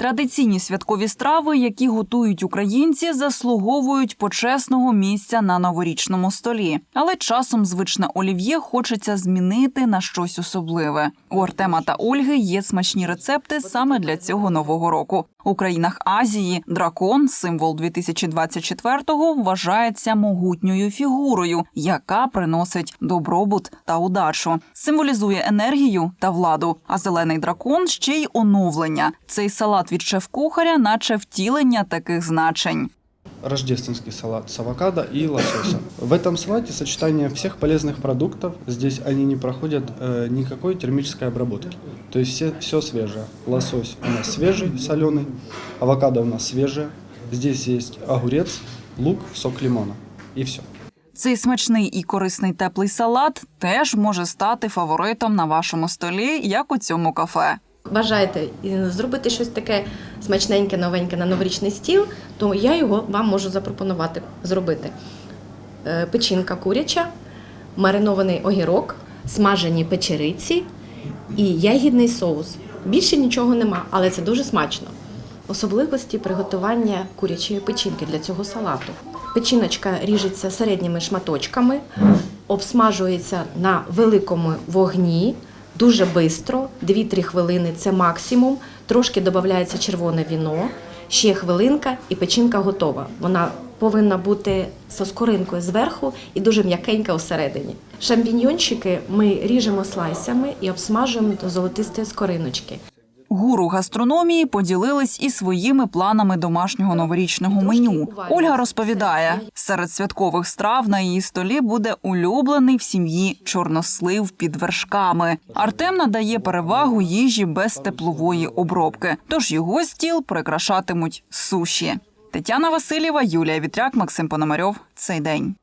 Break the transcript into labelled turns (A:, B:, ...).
A: Традиційні святкові страви, які готують українці, заслуговують почесного місця на новорічному столі. Але часом звичне олів'є хочеться змінити на щось особливе. У Артема та Ольги є смачні рецепти саме для цього нового року. У країнах Азії дракон, символ 2024-го, вважається могутньою фігурою, яка приносить добробут та удачу, символізує енергію та владу. А зелений дракон ще й оновлення. Цей салат від шеф-кухаря, наче втілення таких значень
B: рождественский салат с авокадо и лососем. В этом салате сочетание всех полезных продуктов. Здесь они не проходят э, никакой термической обработки. То есть все, все свежее. Лосось у нас свежий, соленый. Авокадо у нас свежее. Здесь есть огурец, лук, сок лимона. И все.
A: Цей смачний і корисний теплий салат теж може стати фаворитом на вашому столі, як у цьому кафе.
C: бажаєте зробити щось таке смачненьке, новеньке на новорічний стіл, то я його вам можу запропонувати зробити. Е, Печінка куряча, маринований огірок, смажені печериці і ягідний соус. Більше нічого нема, але це дуже смачно. Особливості приготування курячої печінки для цього салату. Печіночка ріжеться середніми шматочками, обсмажується на великому вогні дуже швидко, 2-3 хвилини це максимум. Трошки додається червоне віно, ще хвилинка і печінка готова. Вона повинна бути со скоринкою зверху і дуже м'якенька всередині. Шампіньйончики ми ріжемо слайсами і обсмажуємо до золотистої скориночки.
A: Гуру гастрономії поділились і своїми планами домашнього новорічного меню. Ольга розповідає, серед святкових страв на її столі буде улюблений в сім'ї чорнослив під вершками. Артем надає перевагу їжі без теплової обробки, тож його стіл прикрашатимуть суші. Тетяна Васильєва, Юлія Вітряк, Максим Пономарьов. Цей день.